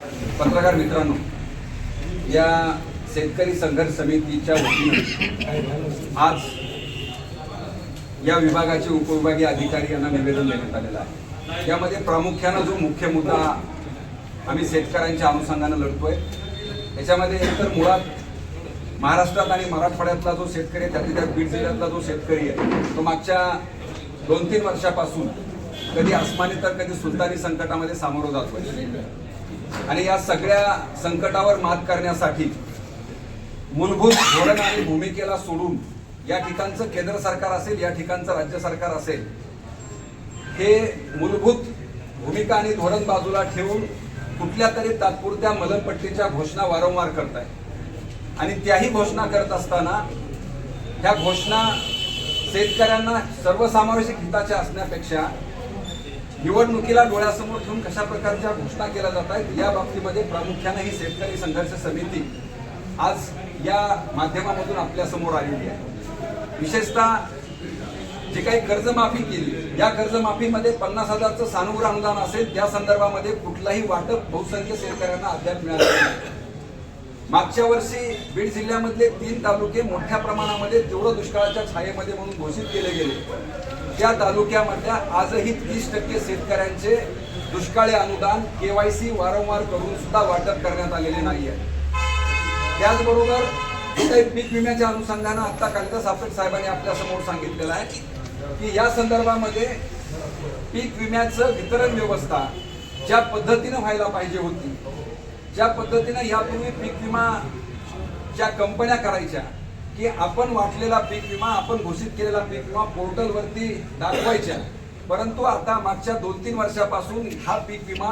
पत्रकार मित्रांनो या शेतकरी संघर्ष समितीच्या वतीने आज या विभागाचे उपविभागीय अधिकारी यांना निवेदन देण्यात आलेलं आहे. यामध्ये प्रामुख्यानं जो मुख्य मुद्दा आम्ही शेतकऱ्यांच्या अनुषंगानं लढतोय याच्यामध्ये एकतर मुळात महाराष्ट्रात आणि मराठवाड्यातला जो शेतकरी आहे त्यातल्या त्यात बीड जिल्ह्यातला जो शेतकरी आहे तो मागच्या दोन तीन वर्षापासून कधी आसमानी तर कधी सुलतानी संकटामध्ये सामोरं जातोय. आणि या सगळ्या संकटावर मात करण्यासाठी मूलभूत धोरण आणि भूमिकेला सोडून या ठिकाणचं केंद्र सरकार असेल या ठिकाणचं राज्य सरकार असेल हे मूलभूत भूमिका आणि धोरण बाजूला ठेवून कुठल्या तरी तात्पुरत्या मलमपट्टीच्या घोषणा वारंवार करत आहे आणि त्याही घोषणा करत असताना ह्या घोषणा शेतकऱ्यांना सर्वसमावेशक हिताच्या असण्यापेक्षा निवडणुकीला डोळ्यासमोर ठेवून कशा प्रकारच्या घोषणा केल्या जात आहेत या बाबतीमध्ये प्रामुख्याने ही शेतकरी संघर्ष समिती आज या माध्यमामधून आपल्यासमोर आलेली आहे. विशेषतः जे काही कर्जमाफी केली या कर्जमाफीमध्ये पन्नास हजारचं सानुग्र अनुदान असेल त्या संदर्भामध्ये कुठलाही वाटप बहुसंख्य शेतकऱ्यांना अद्याप मिळालं नाही. मागच्या वर्षी बीड जिल्ह्यामधले तीन तालुके मोठ्या प्रमाणामध्ये तेवढं दुष्काळाच्या छायेमध्ये म्हणून घोषित केले गेले. त्या तालुक्यामधल्या आजही तीस टक्के शेतकऱ्यांचे दुष्काळी अनुदान केवायसी वारंवार करून सुद्धा वाटप करण्यात आलेले नाही आहे. त्याचबरोबर काही पीक विम्याच्या अनुषंगानं आता कालिदास आपेट साहेबांनी आपल्यासमोर सांगितलेलं आहे की या संदर्भामध्ये पीक विम्याचं वितरण व्यवस्था ज्या पद्धतीनं व्हायला पाहिजे होती ज्या पद्धतीनं यापूर्वी पीक विमा ज्या कंपन्या करायच्या की आपण वाटलेला पीक विमा आपण घोषित केलेला पीक विमा पोर्टलवरती दाखवायच्या. परंतु आता मागच्या दोन तीन वर्षापासून हा पीक विमा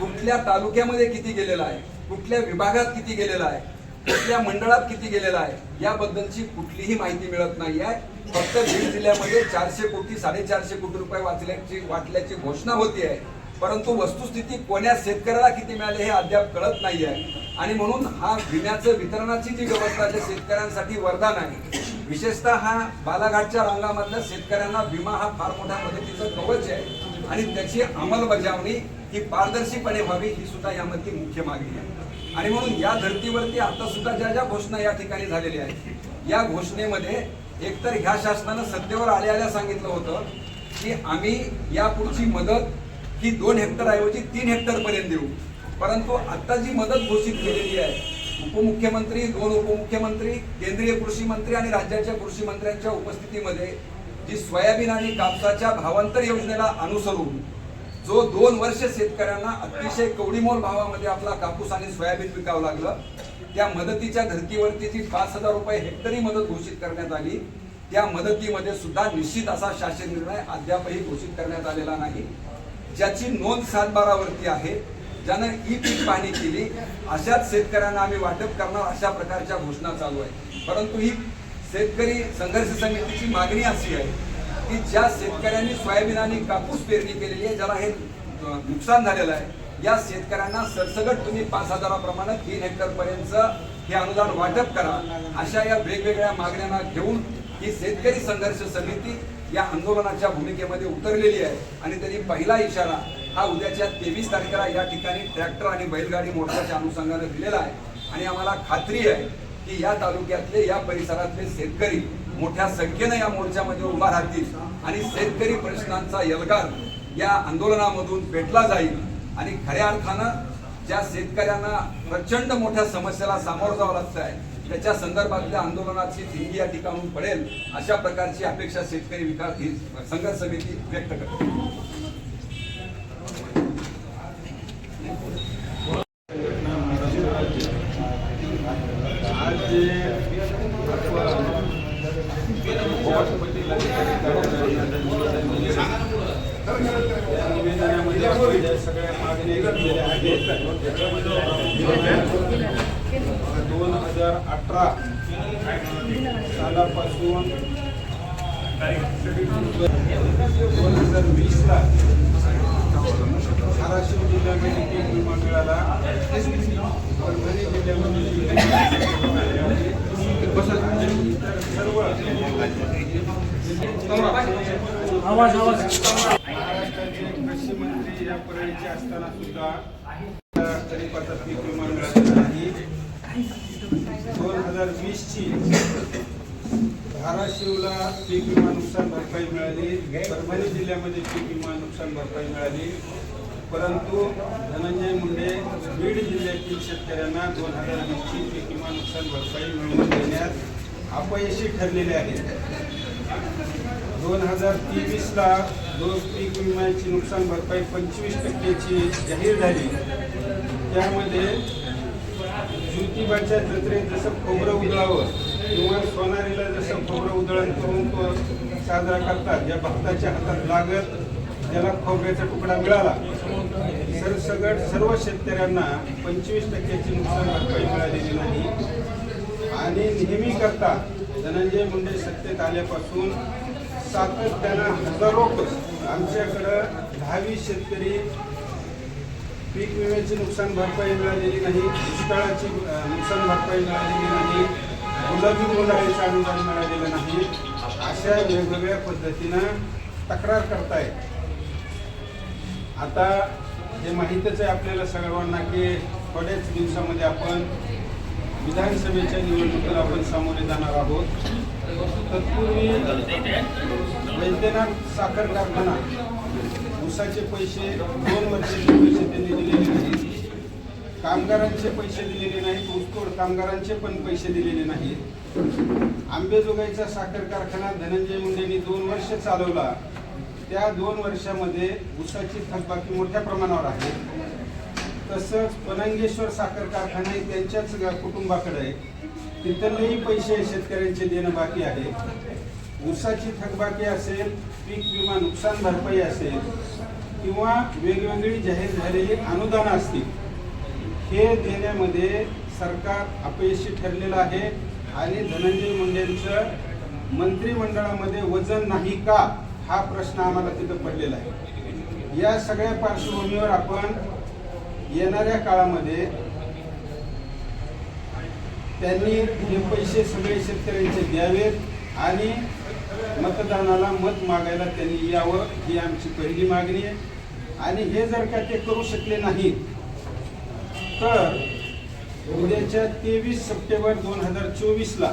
कुठल्या तालुक्यामध्ये किती गेलेला आहे? कुठल्या विभागात किती गेलेला आहे? कुठल्या मंडळात किती गेलेला आहे? याबद्दलची कुठलीही माहिती मिळत नाही आहे. फक्त बीड जिल्ह्यामध्ये चारशे कोटी साडेचारशे कोटी रुपये वाचल्याची वाटल्याची घोषणा होती आहे. परंतु वस्तुस्थिती कोण्या शेतकऱ्याला किती मिळाले हे अद्याप कळत नाही आहे आणि म्हणून हा विम्याचं वितरणाची जी व्यवस्था आहे शेतकऱ्यांसाठी वरदान आहे. विशेषतः हा बालाघाटच्या रांगामधल्या शेतकऱ्यांना विमा हा फार मोठ्या मदतीचं कवच आहे. आणि त्याची अंमलबजावणी ही पारदर्शीपणे व्हावी ही सुद्धा यामधली मुख्य मागणी आहे. आणि म्हणून या धर्तीवरती आता सुद्धा ज्या ज्या घोषणा या ठिकाणी झालेल्या आहेत या घोषणेमध्ये एकतर ह्या शासनानं सत्तेवर आल्या आल्या सांगितलं होतं की आम्ही यापुढची मदत ही दोन हेक्टर ऐवजी तीन हेक्टर पर्यंत देऊ. परंतु आता जी मदत घोषित केलेली आहे उपमुख्यमंत्री दोन उपमुख्यमंत्री केंद्रीय कृषी मंत्री आणि राज्याच्या कृषी मंत्र्यांच्या उपस्थितीमध्ये जी सोयाबीन आणि कापसाच्या भावांतर योजनेला अनुसरून जो दोन वर्ष शेतकऱ्यांना अतिशय कवडीमोल भावामध्ये आपला कापूस आणि सोयाबीन पिकावं लागलं त्या मदतीच्या धर्तीवरती जी पाच हजार रुपये हेक्टरी मदत घोषित करण्यात आली त्या मदतीमध्ये सुद्धा निश्चित असा शासन निर्णय अद्यापही घोषित करण्यात आलेला नाही. ज्याची नोंद सातबारावरती आहे ज्यानं ई पीक पाहणी केली अशाच शेतकऱ्यांना आम्ही वाटप करणार अशा प्रकारच्या घोषणा चालू आहे परंतु ही शेतकरी संघर्ष समितीची मागणी अशी आहे की ज्या शेतकऱ्यांनी सोयाबीन आणि कापूस पेरणी केलेली आहे ज्याला हे नुकसान झालेलं आहे या शेतकऱ्यांना सरसगट तुम्ही पाच हजाराप्रमाणे तीन हेक्टर पर्यंत हे अनुदान वाटप करा अशा या वेगवेगळ्या मागण्यांना घेऊन ही शेतकरी संघर्ष समिती या आंदोलनाच्या भूमिकेमध्ये उतरलेली आहे. आणि त्यांनी पहिला इशारा हा उद्याच्या तेवीस तारखेला या ठिकाणी ट्रॅक्टर आणि बैलगाडी मोर्चाच्या अनुषंगाने दिलेला आहे. आणि आम्हाला खात्री आहे की या तालुक्यातले या परिसरातले शेतकरी मोठ्या संख्येनं या मोर्चामध्ये उभा राहतील आणि शेतकरी प्रश्नांचा यलगार या आंदोलनामधून पेटला जाईल. आणि खऱ्या अर्थानं ज्या शेतकऱ्यांना प्रचंड मोठ्या समस्येला सामोरं जावं लागतं आहे त्याच्या संदर्भातल्या आंदोलनाची थिंगी या ठिकाणून पडेल अशा प्रकारची अपेक्षा शेतकरी विकास ही संघर्ष समिती व्यक्त करते. आज सगळ्या मागण्या दोन हजार अठरा सालापासून दोन हजार वीसला धाराशिव जिल्ह्यामध्ये पीक विमा मिळाला. परभणी जिल्ह्यामध्ये सर्व आवाज आवाज. महाराष्ट्राचे कृषी मंत्री या परळीचे असताना सुद्धा तरी स्वरूपाचा पीक विमा मिळालेला नाही दोन हजार वीसची धाराशिवला पीक विमा नुकसान भरपाई मिळाली. परभणी जिल्ह्यामध्ये पीक विमा नुकसान भरपाई मिळाली. परंतु धनंजय मुंडे बीड जिल्ह्यातील शेतकऱ्यांना दोन हजार वीसची पीक विमा नुकसान भरपाई मिळवून देण्यात अपयशी ठरलेले आहेत दोन हजार तेवीसला दोन पीक विम्याची नुकसान भरपाई पंचवीस टक्क्याची जाहीर झाली. त्यामध्ये ज्योतिबाच्या जत्रेत जसं खोबरं उधळावं किंवा सोनारीला जसं खोबरं उधळण करून तो साजरा करतात ज्या भक्ताच्या हातात लागत त्याला खोबऱ्याचा तुकडा मिळाला सरसगट सर्व शेतकऱ्यांना पंचवीस टक्क्याची नुकसान भरपाई मिळालेली नाही. आणि नेहमी करता धनंजय मुंडे सत्तेत आल्यापासून सातत्यानं हजारो आमच्याकडं दहावी शेतकरी पीक विम्याची नुकसान भरपाई मिळालेली नाही दुष्काळाची नुकसान भरपाई मिळालेली नाही. गुलाबी बोंडाळीचं अनुदान मिळालेलं नाही. अशा वेगवेगळ्या पद्धतीनं तक्रार करतायत. आता हे माहीतच आहे आपल्याला सर्वांना की थोड्याच दिवसामध्ये आपण विधानसभेच्या निवडणुकीला आपण सामोरे जाणार आहोत. तत्पूर्वी वैद्यनाथ साखर कारखाना ऊसाचे पैसे दोन वर्षाचे पैसे त्यांनी दिलेले नाहीत कामगारांचे पैसे दिलेले नाहीत ऊसतोड कामगारांचे पण पैसे दिलेले नाहीत आंबेजोगाईचा साखर कारखाना धनंजय मुंडेंनी दोन वर्ष चालवला. त्या दोन वर्षामध्ये ऊसाची थकबाकी मोठ्या प्रमाणावर आहे. तसंच पनंगेश्वर साखर कारखाना हे त्यांच्याच कुटुंबाकडे आहे. तिथलेही पैसे शेतकऱ्यांचे देणं बाकी आहे. ऊसाची थकबाकी असेल पीक विमा नुकसान भरपाई असेल किंवा वेगवेगळी जाहीर झालेली अनुदानं असतील हे देण्यामध्ये सरकार अपयशी ठरलेलं आहे आणि धनंजय मुंडेंचं मंत्रिमंडळामध्ये वजन नाही का हा प्रश्न आम्हाला तिथं पडलेला आहे. या सगळ्या पार्श्वभूमीवर आपण येणाऱ्या काळामध्ये त्यांनी हे पैसे सगळे शेतकऱ्यांचे द्यावेत आणि मतदानाला मत मागायला त्यांनी यावं ही आमची पहिली मागणी आहे. आणि हे जर का ते करू शकले नाहीत तर उद्याच्या तेवीस सप्टेंबर दोन हजार चोवीसला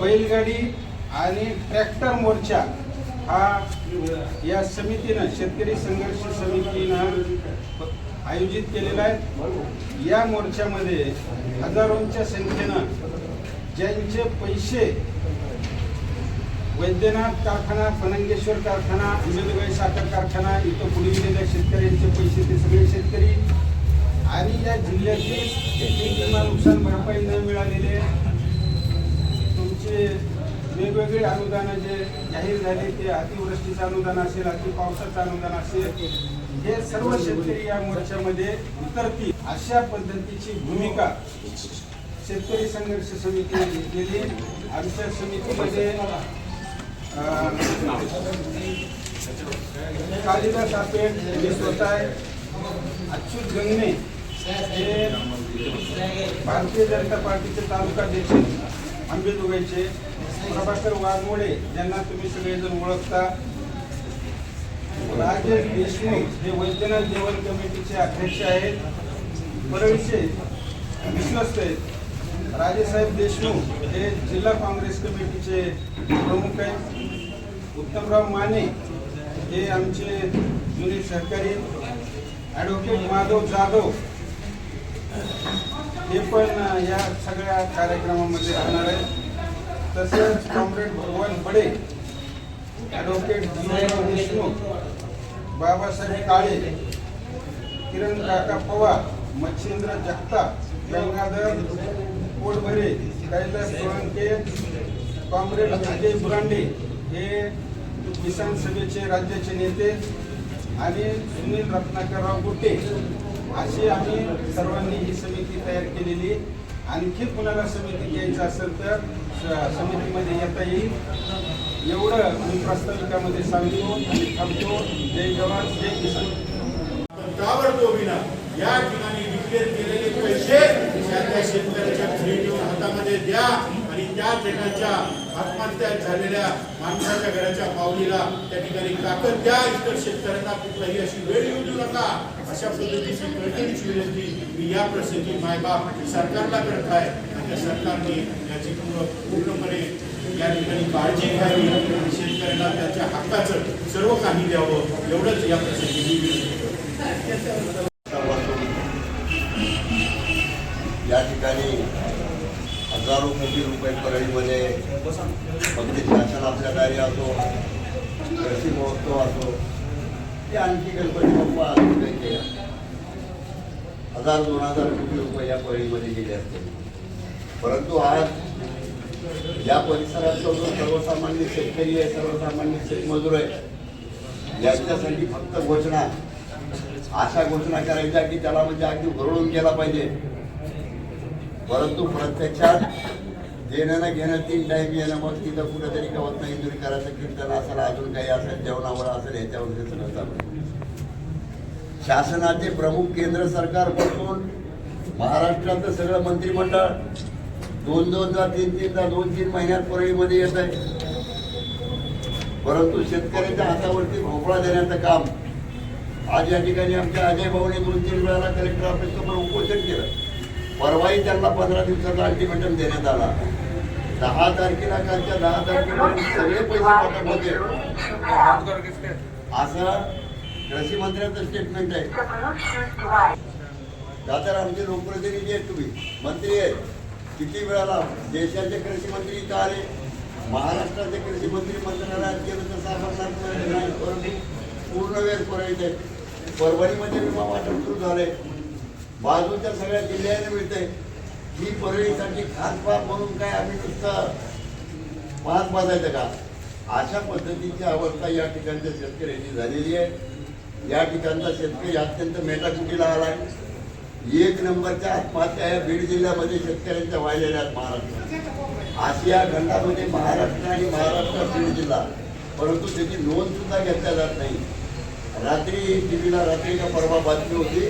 बैलगाडी आणि ट्रॅक्टर मोर्चा हा या समितीनं शेतकरी संघर्ष समितीनं आयोजित केलेला आहे. या मोर्चामध्ये हजारोंच्या संख्येनं ज्यांचे पैसे वैद्यनाथ कारखाना पनंगेश्वर कारखाना अंबेजोगाई साखर कारखाना इथं बुडविलेल्या शेतकऱ्यांचे पैसे ते सगळे शेतकरी आणि या जिल्ह्यातील पीक नुकसान भरपाई न मिळालेले तुमचे वेगवेगळे अनुदान जे जाहीर झाले ते अतिवृष्टीचं अनुदान असेल अति पावसाचं अनुदान असेल हे सर्व शेतकरी या मोर्चामध्ये उतरतील. अशा पद्धतीची भूमिका शेतकरी संघर्ष समितीने घेतलेली आमच्या समितीमध्ये कालिदास आपेट हे स्वतः अच्युत गंगणे भारतीय जनता पार्टीचे तालुका अध्यक्ष आंबेजोगाईचे प्रभाकर वाघमोळे यांना तुम्ही सगळेजण ओळखता. राजेश देशमुख हे वैद्यनाथ देवल कमिटीचे अध्यक्ष आहेत. परळीचे विश्वस्त आहेत. राजेसाहेब देशमुख हे जिल्हा काँग्रेस कमिटीचे प्रमुख आहेत. उत्तमराव माने हे आमचे जुने सहकारी ॲडव्होकेट माधव जाधव हे पण या सगळ्या कार्यक्रमामध्ये राहणार आहे. तसंच comrade Bhagwan Bade advocate Jeevanrao Deshmukh Babasaheb Kale Kiran Kaka Pawar Machhindra Jagtap Gangadhar Potbhare Kailas Solanke comrade Ajay Burande हे किसान सभेचे राज्याचे नेते आणि सुनील रत्नाकरराव गुट्टे. अशी आम्ही सर्वांनी ही समिती तयार केलेली आणखी कुणाला समिती घ्यायचं असेल तर समितीमध्ये येता येईल. एवढं मी प्रास्ताविकामध्ये सांगतो आणि थांबतो. जय जवान जय किसान. ताबडतोबीनं या ठिकाणी डिक्लेअर केलेले पैसे त्या शेतकऱ्याच्या हातामध्ये द्या. आणि त्या ठिकाणच्या आत्महत्या झालेल्या माणसाच्या घराच्या पावलीला त्या ठिकाणी ताकद द्या. इतर शेतकऱ्यांना कुठलाही अशी वेळ येऊ देऊ नका. अशा पद्धतीची कळकळीची विनंती मी या प्रसंगी मायबाप सरकारला करत आहे. आणि त्या सरकारने याची पूर्णपणे या ठिकाणी काळजी घ्यावी. आणि शेतकऱ्यांना त्याच्या हक्काचं सर्व काही द्यावं. एवढंच या प्रसंगी मी विनंती करतो. कोटी रुपये परळीमध्ये अगदी शासन आपल्या असो कृषी महोत्सव असो ते आणखी गणपती बाप्पा असो हजार दोन हजार कोटी रुपये या परळीमध्ये गेले असते. परंतु आज या परिसरात जो सर्वसामान्य शेतकरी आहे सर्वसामान्य शेतमजूर आहे यांच्यासाठी फक्त घोषणा. अशा घोषणा करायच्या की त्याला म्हणजे अगदी भरवून गेला पाहिजे. परंतु प्रत्यक्षात देणं ना घेणं तीन टाईम येणं मग तिथं कुठंतरी गवत नाही दुरी करायचं कीर्तन असेल अजून काही असेल जेवणावर असेल याच्यावर सगळं चालू शासनाचे प्रमुख केंद्र सरकार बसून महाराष्ट्राचं सगळं मंत्रिमंडळ दोन दोनदा तीन तीनदा दोन तीन महिन्यात परळीमध्ये येत आहे. परंतु शेतकऱ्याच्या हातावरती भोपळा देण्याचं काम. आज या ठिकाणी आमच्या अजय भाऊने दोन तीन वेळाला कलेक्टर ऑफिस समोर उपोषण केलं. परवाही त्यांना पंधरा दिवसाचा अल्टिमेटम देण्यात आला. दहा तारखेला कालच्या दहा तारखेपर्यंत सगळे पैसे वाटप होते असं कृषी मंत्र्यांचं स्टेटमेंट आहे. दादर आमचे लोकप्रतिनिधी आहेत तुम्ही? मंत्री आहेत. किती वेळाला देशाचे कृषी मंत्री इथं आले? महाराष्ट्राचे कृषी मंत्री मंत्रालयात गेलं तर सापडणार नाही परंतु पूर्ण वेळ पुरवते परभणीमध्ये विमा वाटप सुरू झाले बाजूच्या सगळ्या जिल्ह्याने मिळते ही परळीसाठी खास बाब म्हणून काय आम्ही नुसतं पाच बाजायचं का? अशा पद्धतीची अवस्था या ठिकाणच्या शेतकऱ्यांची झालेली आहे. या ठिकाणचा शेतकरी अत्यंत मेटाकुटीला आहे. एक नंबरच्या आत्महत्या या बीड जिल्ह्यामध्ये शेतकऱ्यांच्या व्हायलेल्या आहेत महाराष्ट्रात. आशिया खंडामध्ये महाराष्ट्र आणि महाराष्ट्र बीड जिल्हा परंतु त्याची नोंद सुद्धा घेतल्या जात नाही. रात्री टीव्हीला रात्री का परवा बातमी होती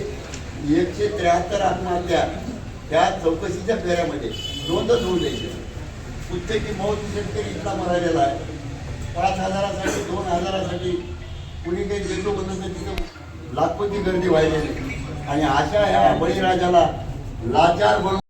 एकशे त्र्याहत्तर आत्महत्या त्या चौकशीच्या फेऱ्यामध्ये नोंदच होऊ द्यायची पुस्तकी मौत शेतकरी इथला मरालेला आहे. पाच हजारासाठी दोन हजारासाठी कुणी काही देतो म्हणून तर तिथं लाखोची गर्दी व्हायलेली. आणि अशा ह्या बळीराजाला लाचार बनवून